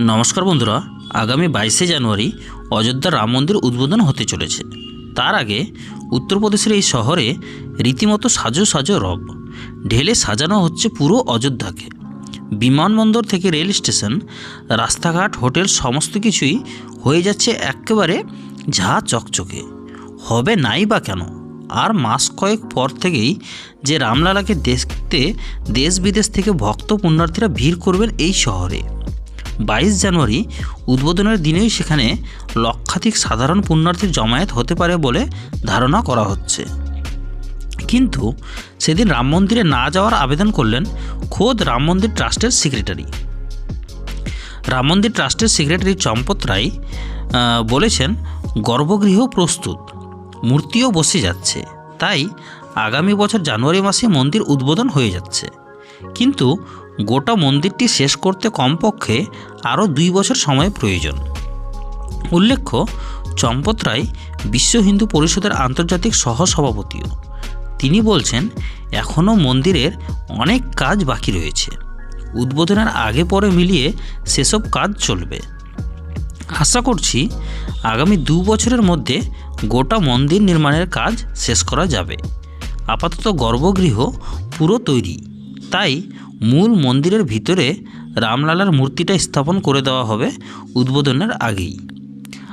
নমস্কার বন্ধুরা, আগামী বাইশে জানুয়ারি অযোধ্যা রাম মন্দির উদ্বোধন হতে চলেছে। তার আগে উত্তরপ্রদেশের এই শহরে রীতিমতো সাজো সাজো রব। ঢেলে সাজানো হচ্ছে পুরো অযোধ্যাকে। বিমানবন্দর থেকে রেল স্টেশন, রাস্তাঘাট, হোটেল সমস্ত কিছুই হয়ে যাচ্ছে একেবারে ঝা চকচকে। হবে নাই বা কেন? আর মাস কয়েক পর থেকেই যে রামলালাকে দেখতে দেশ বিদেশ থেকে ভক্ত পুণ্যার্থীরা ভিড় করবেন এই শহরে। বাইশ জানুয়ারি উদ্বোধনের দিনেই সেখানে লক্ষাধিক সাধারণ পুণ্যার্থীর জমায়েত হতে পারে বলে ধারণা করা হচ্ছে। কিন্তু সেদিন রাম মন্দিরে না যাওয়ার আবেদন করলেন খোদ রাম মন্দির ট্রাস্টের সেক্রেটারি। রাম মন্দির ট্রাস্টের সেক্রেটারি চম্পত রায় বলেছেন, গর্ভগৃহ প্রস্তুত, মূর্তিও বসে যাচ্ছে। তাই আগামী বছর জানুয়ারি মাসে মন্দির উদ্বোধন হয়ে যাচ্ছে। কিন্তু গোটা মন্দিরটি শেষ করতে কমপক্ষে আরও দুই বছর সময় প্রয়োজন। উল্লেখ্য, চম্পত রায় বিশ্ব হিন্দু পরিষদের আন্তর্জাতিক সহসভাপতিও। তিনি বলছেন, এখনও মন্দিরের অনেক কাজ বাকি রয়েছে। উদ্বোধনের আগে পরে মিলিয়ে সেসব কাজ চলবে। আশা করছি, আগামী দু বছরের মধ্যে গোটা মন্দির নির্মাণের কাজ শেষ করা যাবে। আপাতত গর্ভগৃহ পুরো তৈরি। তাই মূল মন্দিরের ভিতরে রামলালার মূর্তিটা স্থাপন করে দেওয়া হবে উদ্বোধনের আগেই।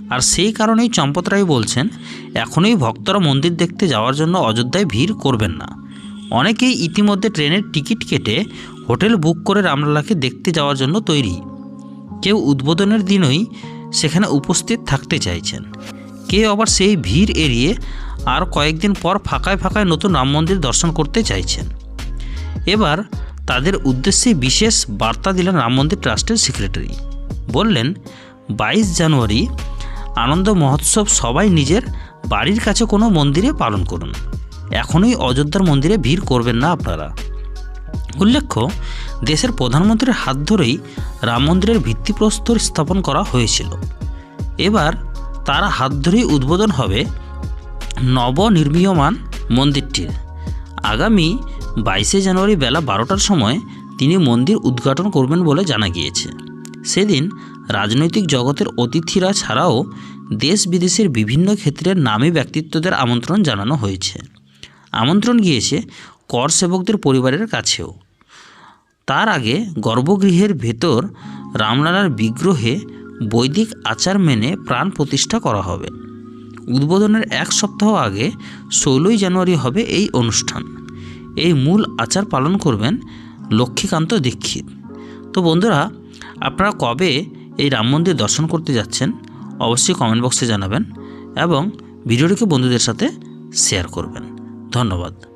আর সেই কারণেই চম্পত রায় বলছেন, এখনই ভক্তরা মন্দির দেখতে যাওয়ার জন্য অযোধ্যায় ভিড় করবেন না। অনেকেই ইতিমধ্যে ট্রেনের টিকিট কেটে হোটেল বুক করে রামলালাকে দেখতে যাওয়ার জন্য তৈরি। কেউ উদ্বোধনের দিনই সেখানে উপস্থিত থাকতে চাইছেন। কেউ আবার সেই ভিড় এড়িয়ে আর কয়েকদিন পর ফাঁকায় ফাঁকায় নতুন রাম মন্দির দর্শন করতে চাইছেন। এবার তাদের উদ্দেশ্যে বিশেষ বার্তা দিলেন রাম মন্দির ট্রাস্টের সেক্রেটারি। বললেন, বাইশ জানুয়ারি আনন্দ মহোৎসব সবাই নিজের বাড়ির কাছে কোনো মন্দিরে পালন করুন। এখনই অযোধ্যার মন্দিরে ভিড় করবেন না আপনারা। উল্লেখ্য, দেশের প্রধানমন্ত্রীর হাত ধরেই রাম মন্দিরের ভিত্তিপ্রস্তর স্থাপন করা হয়েছিল। এবার তারা হাত ধরেই উদ্বোধন হবে নবনির্মীয়মান মন্দিরটির। আগামী বাইশে জানুয়ারি বেলা বারোটার সময় তিনি মন্দির উদ্ঘাটন করবেন বলে জানা গিয়েছে। সেদিন রাজনৈতিক জগতের অতিথিরা ছাড়াও দেশ বিদেশের বিভিন্ন ক্ষেত্রের নামী ব্যক্তিত্বদের আমন্ত্রণ জানানো হয়েছে। আমন্ত্রণ গিয়েছে কর সেবকদের পরিবারের কাছেও। তার আগে গর্ভগৃহের ভেতর রামলালার বিগ্রহে বৈদিক আচার মেনে প্রাণ প্রতিষ্ঠা করা হবে। উদ্বোধনের এক সপ্তাহ আগে ষোলোই জানুয়ারি হবে এই অনুষ্ঠান। এই মূল আচার পালন করবেন লক্ষ্মীকান্ত দীক্ষিত। তো বন্ধুরা, আপনারা কবে এই রাম মন্দির দর্শন করতে যাচ্ছেন অবশ্যই কমেন্ট বক্সে জানাবেন এবং ভিডিওটিকে বন্ধুদের সাথে শেয়ার করবেন। ধন্যবাদ।